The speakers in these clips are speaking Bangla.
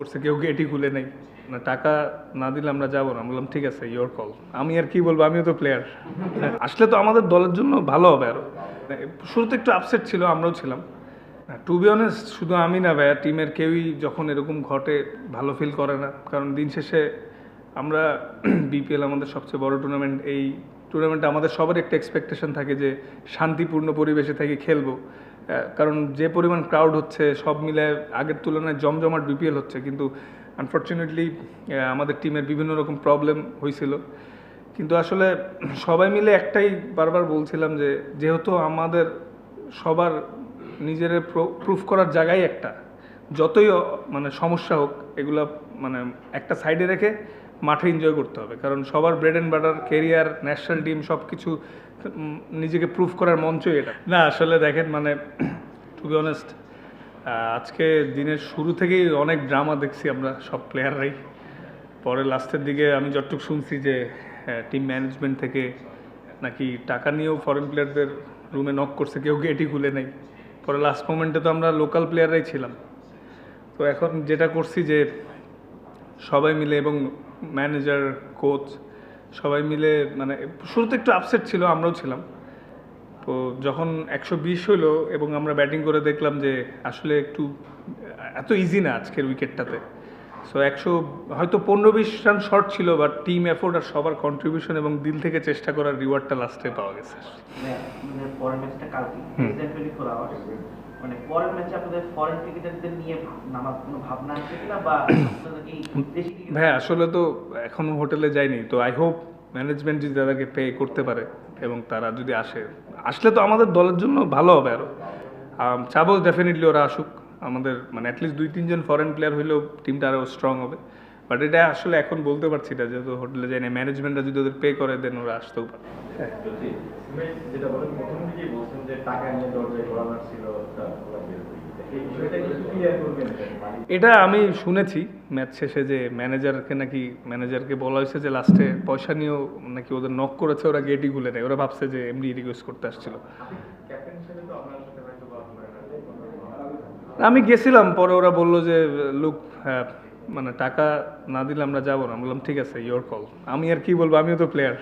করছে, কেউ গেটই খুলে নেই? না, টাকা না দিলে আমরা যাব না। বললাম, ঠিক আছে ইয়োর কল আমি আর কি বলব? আমিও তো প্লেয়ার আসলে তো আমাদের দলের জন্য ভালো হবে আরও। শুরুতে একটু আপসেট ছিল, আমরাও ছিলাম। টু বি অনেস্ট শুধু আমি না ভাইয়া টিমের কেউই যখন এরকম ঘটে, ভালো ফিল করে না। কারণ দিন শেষে আমরা বিপিএল আমাদের সবচেয়ে বড় টুর্নামেন্ট এই টুর্নামেন্টে আমাদের সবার একটা এক্সপেকটেশন থাকে যে শান্তিপূর্ণ পরিবেশে থেকে খেলব। কারণ যে পরিমাণ ক্রাউড হচ্ছে, সব মিলে আগের তুলনায় জমজমাট বিপিএল হচ্ছে। কিন্তু আনফর্চুনেটলি আমাদের টিমের বিভিন্ন রকম প্রবলেম হয়েছিল। কিন্তু আসলে সবাই মিলে একটাই বারবার বলছিলাম যে, যেহেতু আমাদের সবার নিজের প্রুফ করার জায়গায় একটা, যতই মানে সমস্যা হোক, এগুলো মানে একটা সাইডে রেখে মাঠে এনজয় করতে হবে। কারণ সবার bread and butter career national team সব কিছু নিজেকে প্রুফ করার মঞ্চই এটা। না, আসলে দেখেন মানে টু বি অনেস্ট আজকে দিনের শুরু থেকেই অনেক ড্রামা দেখছি আমরা সব প্লেয়াররাই পরে লাস্টের দিকে আমি যতটুকু শুনছি যে টিম ম্যানেজমেন্ট থেকে নাকি টাকা নিয়েও ফরেন প্লেয়ারদের রুমে নক করছে, কেউ গেটই খুলে নেই। পরে লাস্ট মোমেন্টে তো আমরা লোকাল প্লেয়াররাই ছিলাম। তো এখন যেটা করছি যে সবাই মিলে এবং ম্যানেজার কোচ সবাই মিলে মানে শুরুতে একটু আপসেট ছিল, আমরাও ছিলাম। তো যখন একশো বিশ হলো এবং আমরা ব্যাটিং করে দেখলাম যে আসলে একটু এত ইজি না আজকের উইকেটটাতে সো একশো হয়তো পনেরো বিশ রান শর্ট ছিল বাট টিম এফোর্ট আর সবার কন্ট্রিবিউশন এবং দিল থেকে চেষ্টা করার রিওয়ার্ডটা লাস্টে পাওয়া গেছে। মানে মানে পরের আওয়ার্স মানে ম্যাচে আপনাদের ফরেন ক্রিকেটারদের নিয়ে নামার কোনো ভাবনা আছে কিনা বা ভাই আসলে তো এখনও হোটেলে যাইনি তো আই হোপ ম্যানেজমেন্ট যদি তাদেরকে পে করতে পারে এবং তারা যদি আসে। আসলে তো আমাদের দলের জন্য ভালো হবে আরও চাবো ডেফিনেটলি ওরা আসুক। আমাদের মানে অ্যাটলিস্ট দুই তিনজন ফরেন প্লেয়ার হইলেও টিমটা আরও স্ট্রং হবে। বাট এটা আসলে এখন বলতে পারছি না যেহেতু হোটেলে যাই না ম্যানেজমেন্টরা যদি ওদের পে করে দেন ওরা আসতেও পারে। যদি যেটা বলেন প্রথম দিকেই বলছেন যে টাকা নিয়ে দরজায় করানোর ছিল তা ওরা বের হয়ে এটা আমি শুনেছি ম্যাচ শেষে যে ম্যানেজারকে নাকি ম্যানেজারকে বলা হয়েছে যে লাস্টে পয়সা নিয়েও নাকি ওদের নক করেছে ওরা গেটই খুলে নেয় ওরা ভাবছে যে এমনি রিকোয়েস্ট করতে আসছিল। আমি গেছিলাম, পরে ওরা বলল যে, লুক হ্যাঁ মানে টাকা না দিলে আমরা যাব না। বললাম, ঠিক আছে ইয়োর কল আমি আর কি বলব, আমিও তো প্লেয়ার।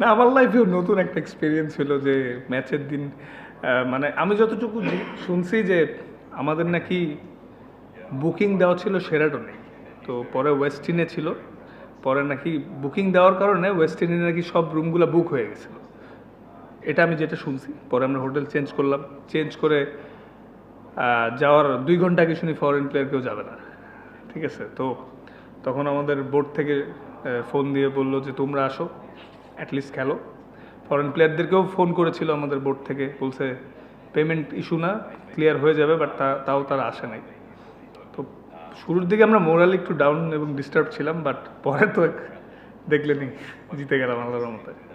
না, আমার লাইফেও নতুন একটা এক্সপিরিয়েন্স ছিল যে ম্যাচের দিন মানে আমি যতটুকু শুনছি যে, আমাদের নাকি বুকিং দেওয়া ছিল সেরাটনে তো পরে ওয়েস্টিনে ছিল। পরে নাকি বুকিং দেওয়ার কারণে ওয়েস্টিনে নাকি সব রুমগুলো বুক হয়ে গেছিল। এটা আমি যেটা শুনছি, পরে আমরা হোটেল চেঞ্জ করলাম। চেঞ্জ করে যাওয়ার দুই ঘণ্টা শুনি ফরেন প্লেয়ার কেউ যাবে না। ঠিক আছে? তো তখন আমাদের বোর্ড থেকে ফোন দিয়ে বলল যে, তোমরা আসো অ্যাটলিস্ট খেলো। ফরেন প্লেয়ারদেরকেও ফোন করেছিল আমাদের বোর্ড থেকে। বলছে পেমেন্ট ইস্যু না ক্লিয়ার হয়ে যাবে বাট তাও তারা আসে নাই। শুরুর দিকে আমরা মোরালি একটু ডাউন এবং ডিস্টার্ব ছিলাম বাট পরে তো দেখলেনি জিতে গেলাম আল্লাহর মতে